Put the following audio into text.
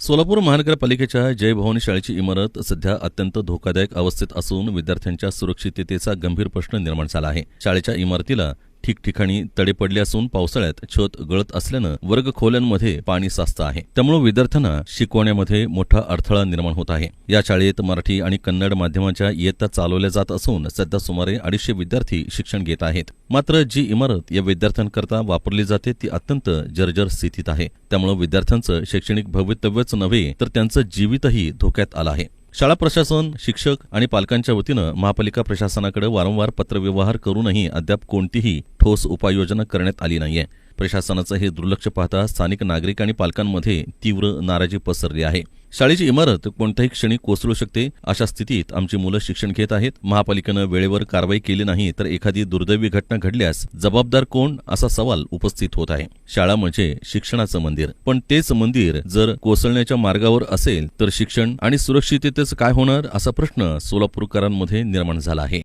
सोलापूर महानगरपालिकेच्या जय भवानी शाळेची इमारत सध्या अत्यंत धोकादायक अवस्थेत असून विद्यार्थ्यांच्या सुरक्षिततेचा गंभीर प्रश्न निर्माण झाला आहे. शाळेच्या इमारतीला ठिकठिकाणी तडे पडले असून पावसाळ्यात छत गळत असल्यानं वर्ग खोल्यांमध्ये पाणी साचतं आहे. त्यामुळे विद्यार्थ्यांना शिकवण्यामध्ये मोठा अडथळा निर्माण होत आहे. या शाळेत मराठी आणि कन्नड माध्यमाच्या इयत्ता चालवल्या जात असून सध्या सुमारे अडीचशे विद्यार्थी शिक्षण घेत आहेत. मात्र जी इमारत या विद्यार्थ्यांकरता वापरली जाते ती अत्यंत जर्जर स्थितीत आहे. त्यामुळे विद्यार्थ्यांचं शैक्षणिक भवितव्यच नव्हे तर त्यांचं जीवितही धोक्यात आलं आहे. शाळा प्रशासन शिक्षक आणि पालकांच्या वतीनं महापालिका प्रशासनाकडे वारंवार पत्रव्यवहार करूनही अद्याप कोणतीही ठोस उपाययोजना करण्यात आली नाहीये. प्रशासनाचं हे दुर्लक्ष पाहता स्थानिक नागरिक आणि पालकांमध्ये तीव्र नाराजी पसरली आहे. शाळेची इमारत कोणत्याही क्षणी कोसळू शकते अशा स्थितीत आमची मुलं शिक्षण घेत आहेत. महापालिकेनं वेळेवर कारवाई केली नाही तर एखादी दुर्दैवी घटना घडल्यास जबाबदार कोण असा सवाल उपस्थित होत आहे. शाळा म्हणजे शिक्षणाचं मंदिर. पण तेच मंदिर जर कोसळण्याच्या मार्गावर असेल तर शिक्षण आणि सुरक्षिततेचं काय होणार असा प्रश्न सोलापूरकरांमध्ये निर्माण झाला आहे.